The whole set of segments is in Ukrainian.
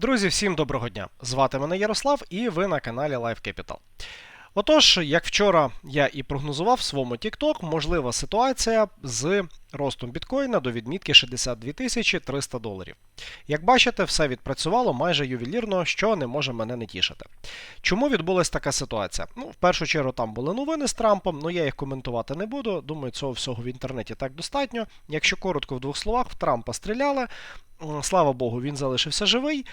Друзі, всім доброго дня! Звати мене Ярослав і ви на каналі Life Capital. Отож, як вчора я і прогнозував в своєму TikTok, можлива ситуація з ростом біткоїна до відмітки 62 300 доларів. Як бачите, все відпрацювало майже ювелірно, що не може мене не тішити. Чому відбулася така ситуація? Ну, в першу чергу, там були новини з Трампом, але я їх коментувати не буду. Думаю, цього всього в інтернеті так достатньо. Якщо коротко в двох словах, в Трампа стріляли. Слава Богу, він залишився живий.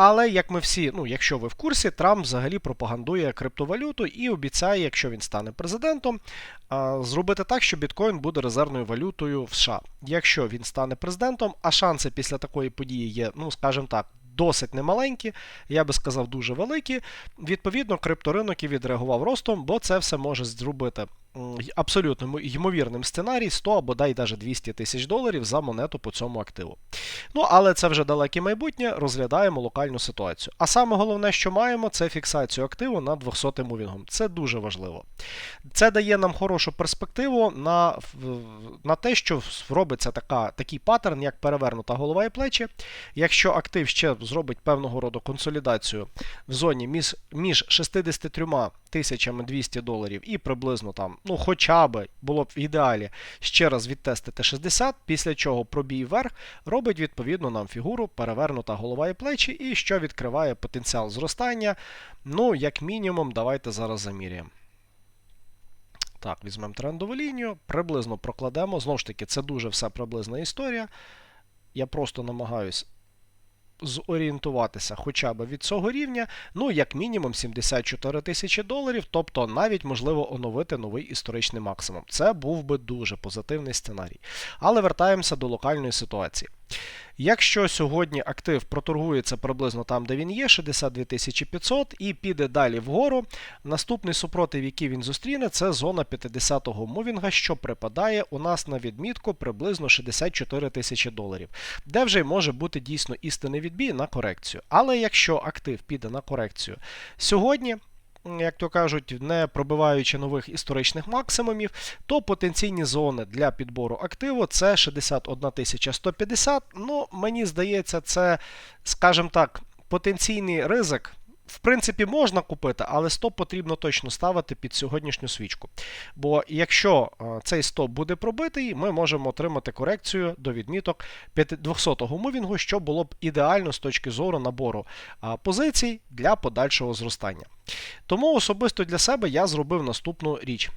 Але як ми всі, ну якщо ви в курсі, Трамп взагалі пропагандує криптовалюту і обіцяє, якщо він стане президентом, зробити так, що біткоін буде резервною валютою в США. Якщо він стане президентом, а шанси після такої події є, ну скажімо так. Досить немаленькі, я би сказав, дуже великі. Відповідно, крипторинок і відреагував ростом, бо це все може зробити абсолютно ймовірним сценарій 100 або дай навіть 200 тисяч доларів за монету по цьому активу. Ну, але це вже далеке майбутнє, розглядаємо локальну ситуацію. А саме головне, що маємо, це фіксацію активу на 200 мувінгом. Це дуже важливо. Це дає нам хорошу перспективу на, на те, що робиться така, такий паттерн, як перевернута голова і плечі. Якщо актив ще зробить певного роду консолідацію в зоні між, між 63 тисячами 200 доларів і приблизно там, ну хоча б було б в ідеалі ще раз відтестити 60, після чого пробій вверх робить відповідно нам фігуру перевернута голова і плечі, і що відкриває потенціал зростання. Ну, як мінімум, давайте зараз заміряємо. Так, візьмемо трендову лінію, приблизно прокладемо. Знову ж таки, це дуже все приблизна історія. Я просто намагаюсь зорієнтуватися хоча б від цього рівня, ну, як мінімум 74 тисячі доларів, тобто навіть можливо оновити новий історичний максимум. Це був би дуже позитивний сценарій. Але вертаємося до локальної ситуації. Якщо сьогодні актив проторгується приблизно там, де він є, 62 500, і піде далі вгору, наступний супротив, який він зустріне, це зона 50-го мувінга, що припадає у нас на відмітку приблизно 64 тисячі доларів, де вже може бути дійсно істинний відбій на корекцію. Але якщо актив піде на корекцію сьогодні, як то кажуть, не пробиваючи нових історичних максимумів, то потенційні зони для підбору активу це 61 150. Ну, мені здається, це, скажімо так, потенційний ризик. В принципі, можна купити, але стоп потрібно точно ставити під сьогоднішню свічку. Бо якщо е, цей стоп буде пробитий, ми можемо отримати корекцію до відміток 200-го мувінгу, що було б ідеально з точки зору набору позицій для подальшого зростання. Тому особисто для себе я зробив наступну річ.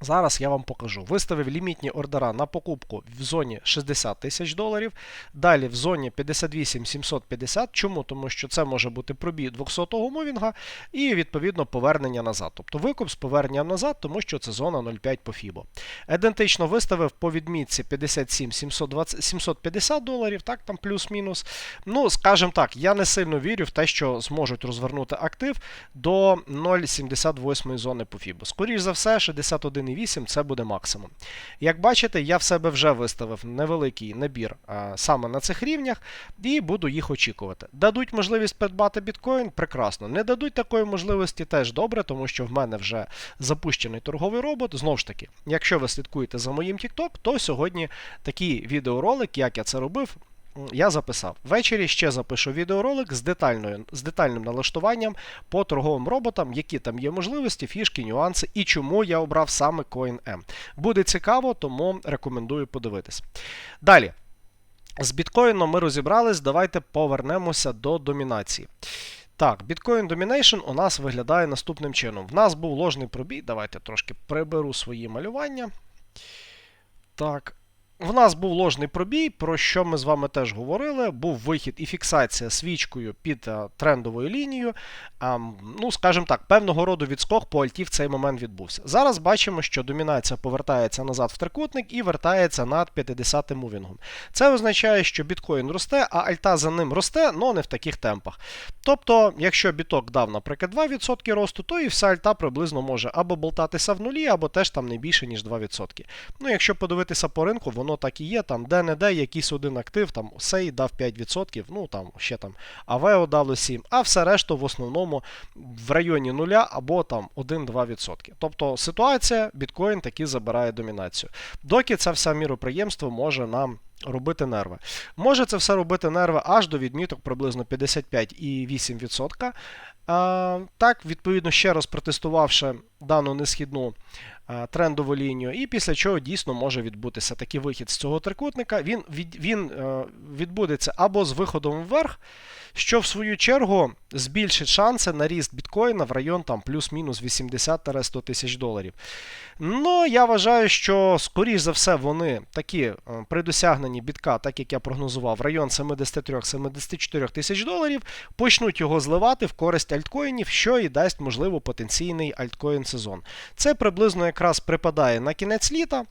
Зараз я вам покажу. Виставив лімітні ордера на покупку в зоні 60 тисяч доларів. Далі в зоні 58 750. Чому? Тому що це може бути пробій 200-го мувінга і відповідно повернення назад. Тобто викуп з поверненням назад, тому що це зона 0,5 по FIBO. Ідентично виставив по відмітці 57 720, 750 доларів, так там плюс-мінус. Ну, скажімо так, я не сильно вірю в те, що зможуть розвернути актив до 0,78 зони по FIBO. Скоріше за все, 61 1,8 це буде максимум. Як бачите, я в себе вже виставив невеликий набір саме на цих рівнях і буду їх очікувати. Дадуть можливість придбати біткоін, прекрасно. Не дадуть такої можливості теж добре, тому що в мене вже запущений торговий робот. Знову ж таки, якщо ви слідкуєте за моїм TikTok, то сьогодні такий відеоролик, як я це робив, я записав. Ввечері ще запишу відеоролик з детальною, з детальним налаштуванням по торговим роботам, які там є можливості, фішки, нюанси і чому я обрав саме CoinM. Буде цікаво, тому рекомендую подивитись. Далі. З біткоїном ми розібрались, давайте повернемося до домінації. Так, Bitcoin Domination у нас виглядає наступним чином. В нас був ложний пробій. Давайте трошки приберу свої малювання. Так. В нас був ложний пробій, про що ми з вами теж говорили. Був вихід і фіксація свічкою під трендовою лінією. Ну, скажімо так, певного роду відскок по альті в цей момент відбувся. Зараз бачимо, що домінація повертається назад в трикутник і вертається над 50 мувінгом. Це означає, що біткоін росте, а альта за ним росте, але не в таких темпах. Тобто, якщо біток дав, наприклад, 2% росту, то і вся альта приблизно може або болтатися в нулі, або теж там не більше, ніж 2%. Ну, якщо подивитися по ринку, воно воно так і є. Там де-не-де якийсь один актив, там сей дав 5%, ну там ще там Авео дало 7, а все решта в основному в районі нуля або там 1-2%. Тобто ситуація, біткоін таки забирає домінацію. Доки це все міроприємство може нам робити нерви. Може це все робити нерви аж до відміток приблизно 55,8%. А, Так, відповідно, ще раз протестувавши дану несхідну трендову лінію, і після чого дійсно може відбутися такий вихід з цього трикутника. Він, від, він е, відбудеться або з виходом вверх, що в свою чергу збільшить шанси на ріст біткоїна в район там плюс-мінус 80-100 тисяч доларів. Ну, я вважаю, що, скоріш за все, вони такі е, при досягненні бітка, так як я прогнозував, район 73-74 тисяч доларів, почнуть його зливати в користь альткоїнів, що і дасть, можливо, потенційний альткоін сезон. Це приблизно якраз припадає на кінець літа.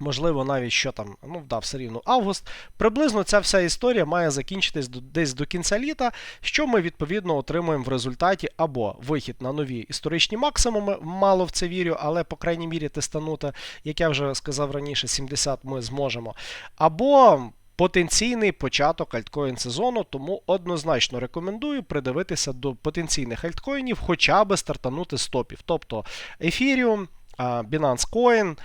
Можливо, навіть що там, ну, да, все рівно август. Приблизно ця вся історія має закінчитись десь до кінця літа, що ми відповідно отримуємо в результаті або вихід на нові історичні максимуми, мало в це вірю, але, по крайній мірі, тестанути, як я вже сказав раніше, 70 ми зможемо. Або. Потенційний початок альткоін сезону, тому однозначно рекомендую придивитися до потенційних альткоїнів, хоча би стартанути з топів. Тобто Ethereum, Binance Coin,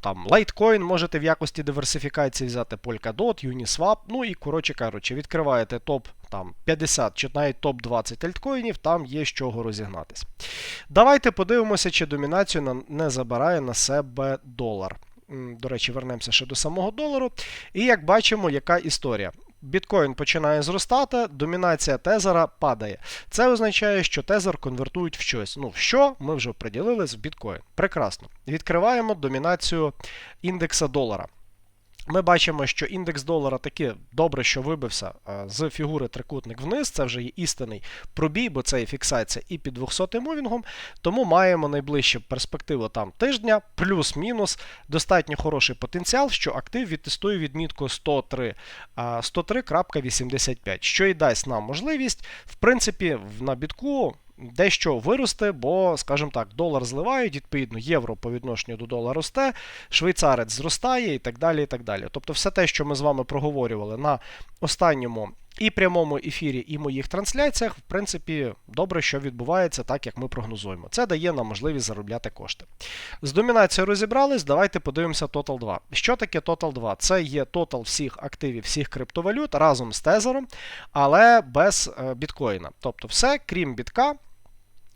там Litecoin можете в якості диверсифікації взяти Polkadot, Uniswap. Ну і, коротше кажучи, відкриваєте топ там 50 чи навіть топ-20 альткоїнів, там є з чого розігнатись. Давайте подивимося, чи домінацію не забирає на себе долар. До речі, вернемося ще до самого долару. І як бачимо, яка історія. Біткоін починає зростати, домінація тезера падає. Це означає, що тезер конвертують в щось. Ну, що ми вже приділились в біткоін. Прекрасно. Відкриваємо домінацію індекса долара. Ми бачимо, що індекс долара таки добре, що вибився з фігури трикутник вниз. Це вже є істинний пробій, бо це є фіксація і під 200 мувінгом. Тому маємо найближчу перспективу там тижня, плюс-мінус, достатньо хороший потенціал, що актив відтестує відмітку 103, 103.85, що і дасть нам можливість, в принципі, на бітку дещо виросте, бо, скажімо так, долар зливають, відповідно, євро по відношенню до долара росте, швейцарець зростає і так далі. і так далі. Тобто, все те, що ми з вами проговорювали на останньому і прямому ефірі, і моїх трансляціях, в принципі, добре, що відбувається так, як ми прогнозуємо. Це дає нам можливість заробляти кошти. З домінацією розібрались, давайте подивимося Total 2. Що таке Total 2? Це є тотал всіх активів, всіх криптовалют разом з тезером, але без е, біткоїна. Тобто, все, крім бітка.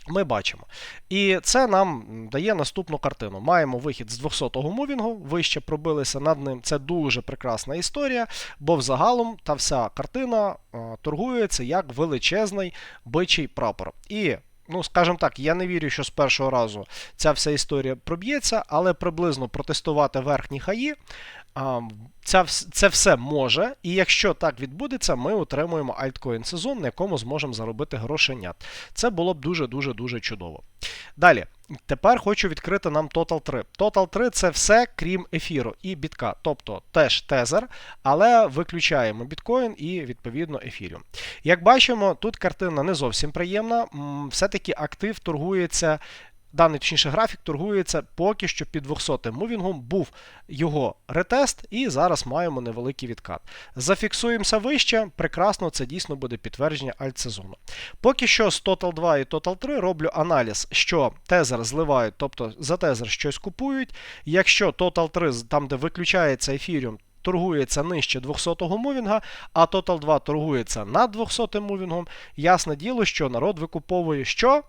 Ми бачимо. І це нам дає наступну картину. Маємо вихід з 200-го мувінгу, вище пробилися над ним. Це дуже прекрасна історія, бо взагалом та вся картина торгується як величезний бичий прапор. І Ну, скажімо так, я не вірю, що з першого разу ця вся історія проб'ється, але приблизно протестувати верхні хаї Ця, це все може, і якщо так відбудеться, ми отримуємо альткоін сезон, на якому зможемо заробити грошенят. Це було б дуже-дуже дуже чудово. Далі, тепер хочу відкрити нам Total 3. Total 3 це все крім ефіру і бітка, тобто теж тезер, але виключаємо біткоін і відповідно ефіріум. Як бачимо, тут картина не зовсім приємна. Все-таки актив торгується даний точніше графік торгується поки що під 200 мувінгом. Був його ретест, і зараз маємо невеликий відкат. Зафіксуємося вище, прекрасно, це дійсно буде підтвердження альтсезону. Поки що з Total 2 і Total 3 роблю аналіз, що тезер зливають, тобто за тезер щось купують. Якщо Total 3, там, де виключається ефіріум, торгується нижче 200-го мувінга, а Total 2 торгується над 200 мувінгом, ясне діло, що народ викуповує що?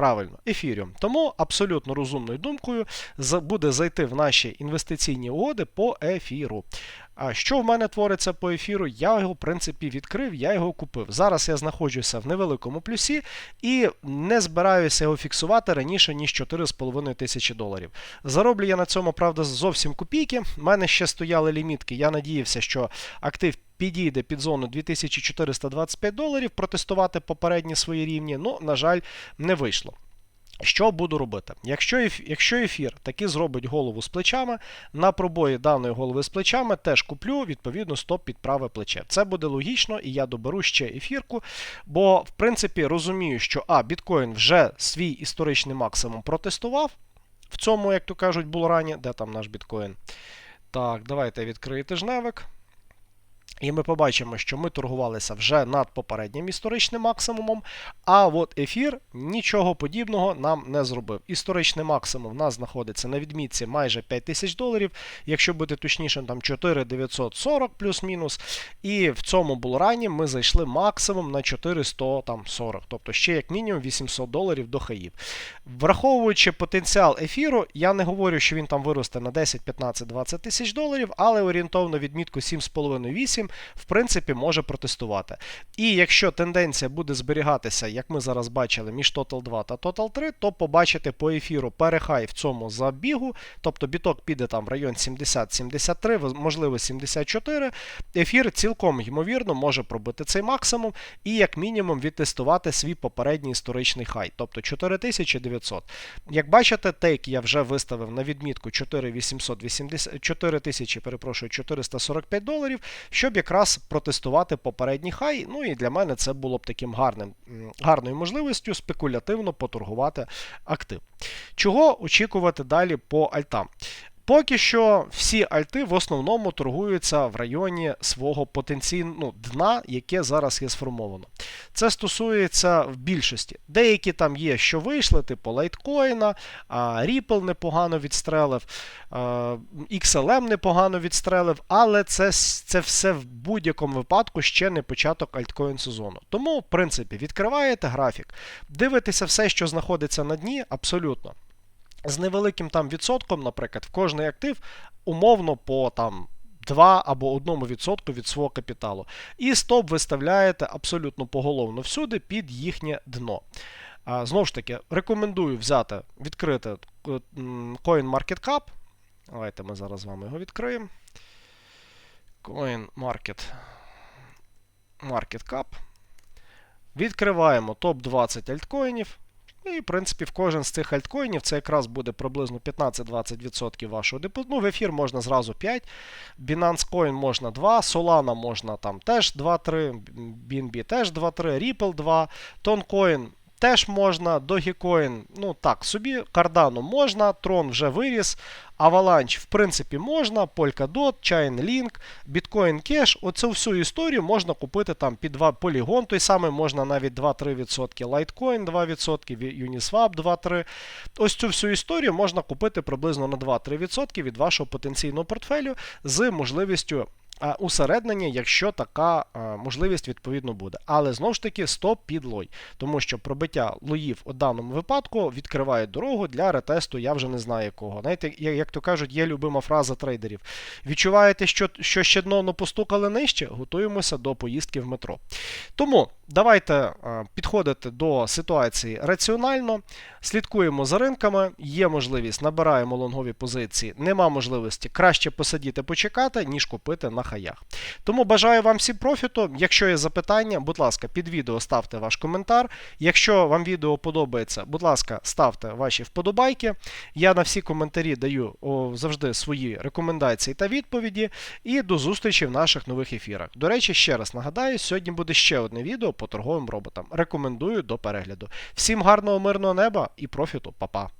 Правильно, ефіріум. Тому абсолютно розумною думкою буде зайти в наші інвестиційні угоди по ефіру. А що в мене твориться по ефіру? Я його, в принципі, відкрив, я його купив. Зараз я знаходжуся в невеликому плюсі і не збираюся його фіксувати раніше, ніж 4,5 тисячі доларів. Зароблю я на цьому, правда, зовсім копійки. У мене ще стояли лімітки. Я надіявся, що актив. Підійде під зону 2425 доларів, протестувати попередні свої рівні, ну, на жаль, не вийшло. Що буду робити? Якщо ефір, якщо ефір таки зробить голову з плечами, на пробої даної голови з плечами теж куплю, відповідно, стоп під праве плече. Це буде логічно, і я доберу ще ефірку, бо, в принципі, розумію, що А, біткоін вже свій історичний максимум протестував. В цьому, як то кажуть, було рані, де там наш біткоін. Так, давайте відкрию тижневик. І ми побачимо, що ми торгувалися вже над попереднім історичним максимумом, а от ефір нічого подібного нам не зробив. Історичний максимум в нас знаходиться на відмітці майже 5 тисяч доларів, якщо бути точнішим, там 4940 плюс-мінус. І в цьому булрані ми зайшли максимум на 4140, тобто ще як мінімум 800 доларів до хаїв. Враховуючи потенціал ефіру, я не говорю, що він там виросте на 10, 15, 20 тисяч доларів, але орієнтовно відмітку 7,5-8 в принципі, може протестувати. І якщо тенденція буде зберігатися, як ми зараз бачили, між Total 2 та Total 3, то побачите по ефіру перехай в цьому забігу, тобто біток піде там в район 70-73, можливо 74. Ефір цілком ймовірно може пробити цей максимум і, як мінімум, відтестувати свій попередній історичний хай, тобто 4900. Як бачите, тейк я вже виставив на відмітку 4880, 4000, перепрошую, 445 доларів, щоб якраз протестувати попередній хай. Ну і для мене це було б таким гарним, гарною можливістю спекулятивно поторгувати актив. Чого очікувати далі по альтам? Поки що всі альти в основному торгуються в районі свого потенційного ну, дна, яке зараз є сформовано. Це стосується в більшості. Деякі там є, що вийшли, типу лайткоїна, Ripple непогано відстрелив, XLM непогано відстрелив, але це це все в будь-якому випадку ще не початок альткоін сезону. Тому, в принципі, відкриваєте графік, дивитеся все, що знаходиться на дні, абсолютно з невеликим там відсотком, наприклад, в кожний актив умовно по там. 2 або 1% від свого капіталу. І стоп виставляєте абсолютно поголовно всюди під їхнє дно. А, Знову ж таки, рекомендую взяти, відкрити CoinMarketCap. Давайте ми зараз з вами його відкриємо. CoinMarket Market Відкриваємо топ-20 альткоїнів. І, в принципі, в кожен з цих альткоїнів це якраз буде приблизно 15-20% вашого депозиту. Ну, в ефір можна зразу 5. Binance Coin можна 2, Solana можна там теж 2-3, BNB теж 2-3, Ripple 2, Toncoin теж можна, Dogecoin, ну так, собі, Cardano можна, Tron вже виріс, Avalanche, в принципі, можна, Polkadot, Chainlink, Bitcoin Cash. Оцю всю історію можна купити там під 2 Polygon, той самий можна навіть 2-3%, Litecoin 2%, Uniswap 2-3%. Ось цю всю історію можна купити приблизно на 2-3% від вашого потенційного портфелю з можливістю усереднення, якщо така можливість відповідно буде. Але знову ж таки, стоп під лой. Тому що пробиття лоїв у даному випадку відкриває дорогу для ретесту, я вже не знаю якого. Знаєте, як то кажуть, є любима фраза трейдерів. Відчуваєте, що що ще дно постукали нижче, готуємося до поїздки в метро. Тому давайте підходити до ситуації раціонально, слідкуємо за ринками, є можливість, набираємо лонгові позиції, нема можливості краще посидіти, почекати, ніж купити на хаях. Тому бажаю вам всім профіту. Якщо є запитання, будь ласка, під відео ставте ваш коментар. Якщо вам відео подобається, будь ласка, ставте ваші вподобайки. Я на всі коментарі даю о, завжди свої рекомендації та відповіді. І до зустрічі в наших нових ефірах. До речі, ще раз нагадаю, сьогодні буде ще одне відео по торговим роботам. Рекомендую до перегляду. Всім гарного мирного неба і профіту, Па-па!